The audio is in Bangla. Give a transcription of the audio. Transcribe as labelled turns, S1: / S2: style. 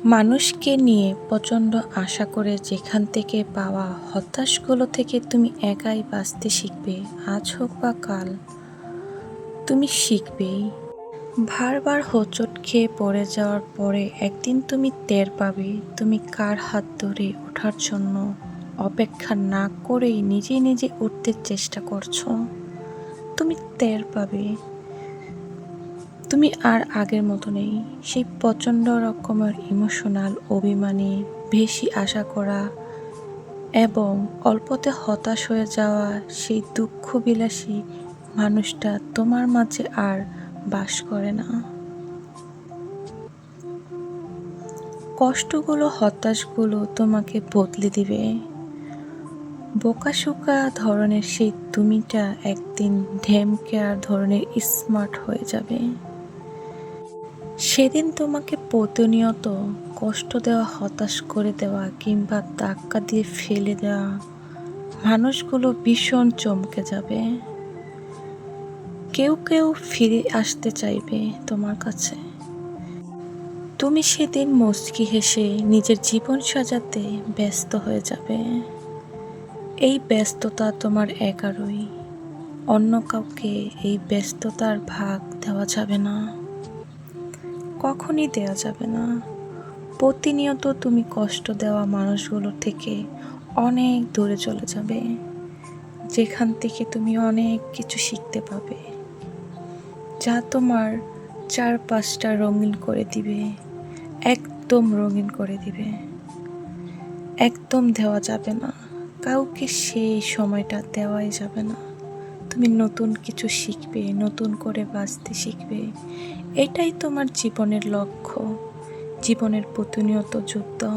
S1: মানুষকে নিয়ে প্রচণ্ড আশা করে যেখান থেকে পাওয়া হতাশগুলো থেকে তুমি একাই বাঁচতে শিখবে। আজ হোক বা কাল, তুমি শিখবেই। বারবার হোঁচট খেয়ে পড়ে যাওয়ার পরে একদিন তুমি টের পাবে তুমি কার হাত ধরে ওঠার জন্য অপেক্ষা না করেই নিজে নিজে উঠতে চেষ্টা করছ। তুমি টের পাবে। তুমি আর আগের মতো নেই। সেই প্রচণ্ড রকমের ইমোশনাল অভিমানী, বেশি আশা করা এবং অল্পতে হতাশ হয়ে যাওয়া সেই দুঃখ বিলাসী মানুষটা তোমার মাঝে আর বাস করে না। কষ্টগুলো, হতাশগুলো তোমাকে বদলে দিবে। বোকাশোকা ধরনের সেই তুমিটা একদিন ঢেমকেয়ার ধরনের স্মার্ট হয়ে যাবে। সেদিন তোমাকে প্রতিনিয়ত কষ্ট দেওয়া, হতাশ করে দেওয়া কিংবা ধাক্কা দিয়ে ফেলে দেওয়া মানুষগুলো ভীষণ চমকে যাবে। কেউ কেউ ফিরে আসতে চাইবে তোমার কাছে। তুমি সেদিন মুচকি হেসে নিজের জীবন সাজাতে ব্যস্ত হয়ে যাবে। এই ব্যস্ততা তোমার একারই, অন্য কাউকে এই ব্যস্ততার ভাগ দেওয়া যাবে না। কখনই দেওয়া যাবে না। প্রতিনিয়ত তুমি কষ্ট দেওয়া মানুষগুলোর থেকে অনেক দূরে চলে যাবে। যেখান থেকে তুমি অনেক কিছু শিখতে পাবে। যা তোমার চারপাশটা রঙিন করে দিবে। একদম রঙিন করে দিবে। একদম দেওয়া যাবে না। কাউকে সেই সময়টা দেওয়াই যাবে না। তুমি নতুন কিছু শিখবে, নতুন করে বাঁচতে শিখবে। এটাই তোমার জীবনের লক্ষ্য, জীবনের প্রতিনিয়ত যুদ্ধ।